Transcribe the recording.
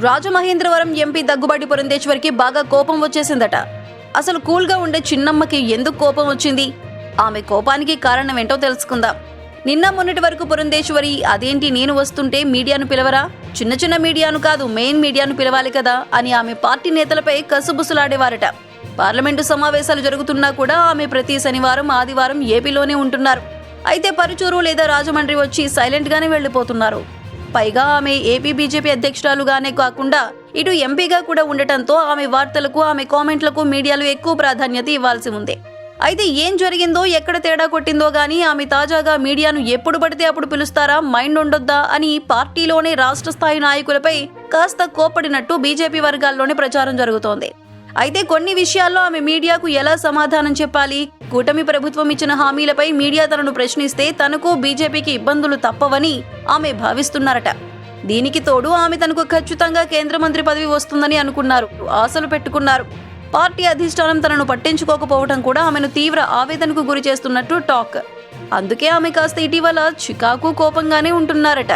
Rajamahendravaram MP Daggubati పురందేశ్వరికి బాగా కోపం వచ్చేసిందట. అసలు కూల్గా ఉండే చిన్నమ్మకి ఎందుకు కోపం వచ్చింది? ఆమె కోపానికి కారణం ఏంటో తెలుసుకుందాం. నిన్న మొన్నటి వరకు పురంధేశ్వరి అదేంటి నేను వస్తుంటే మీడియాను పిలవరా? చిన్న చిన్న మీడియాను కాదు మెయిన్ మీడియాను పిలవాలి కదా? అని ఆమె పార్టీ నేతలపై కసుబుసులాడేవారట. పార్లమెంటు సమావేశాలు జరుగుతున్నా కూడా ఆమె ప్రతి శనివారం ఆదివారం ఏపీలోనే ఉంటున్నారు. అయితే పరుచూరు లేదా రాజమండ్రి వచ్చి సైలెంట్గానే వెళ్ళిపోతున్నారు. వెళ్ళిపోతున్నారు పైగా ఆమె ఏపీ బీజేపీ అధ్యక్షురాలుగానే కాకుండా ఇటు ఎంపీగా కూడా ఉండటంతో ఆమె వార్తలకు ఆమె కామెంట్లకు మీడియాలో ఎక్కువ ప్రాధాన్యత ఇవ్వాల్సి ఉంది. అయితే ఏం జరిగిందో ఎక్కడ తేడా కొట్టిందో గానీ ఆమె తాజాగా మీడియాను ఎప్పుడు పడితే అప్పుడు పిలుస్తారా మైండ్ ఉండొద్దా అని పార్టీలోనే రాష్ట్ర స్థాయి నాయకులపై కాస్త కోపడినట్టు బీజేపీ వర్గాల్లోనే ప్రచారం జరుగుతోంది. అయితే కొన్ని విషయాల్లో ఆమె మీడియాకు ఎలా సమాధానం చెప్పాలి? కూటమి ప్రభుత్వం ఇచ్చిన హామీలపై మీడియా తనను ప్రశ్నిస్తే తనకు బీజేపీకి ఇబ్బందులు తప్పవని ఆమె భావిస్తున్నారట. దీనికి తోడు ఆమె తనకు ఖచ్చితంగా కేంద్ర మంత్రి పదవి వస్తుందని అనుకున్నారు. ఆశలు పెట్టుకున్నారు. పార్టీ అధిష్టానం తనను పట్టించుకోకపోవడం కూడా ఆమెను తీవ్ర ఆవేదనకు గురి చేస్తున్నట్టు టాక్. అందుకే ఆమె కాస్త ఇటీవల చికాకు కోపంగానే ఉంటున్నారట.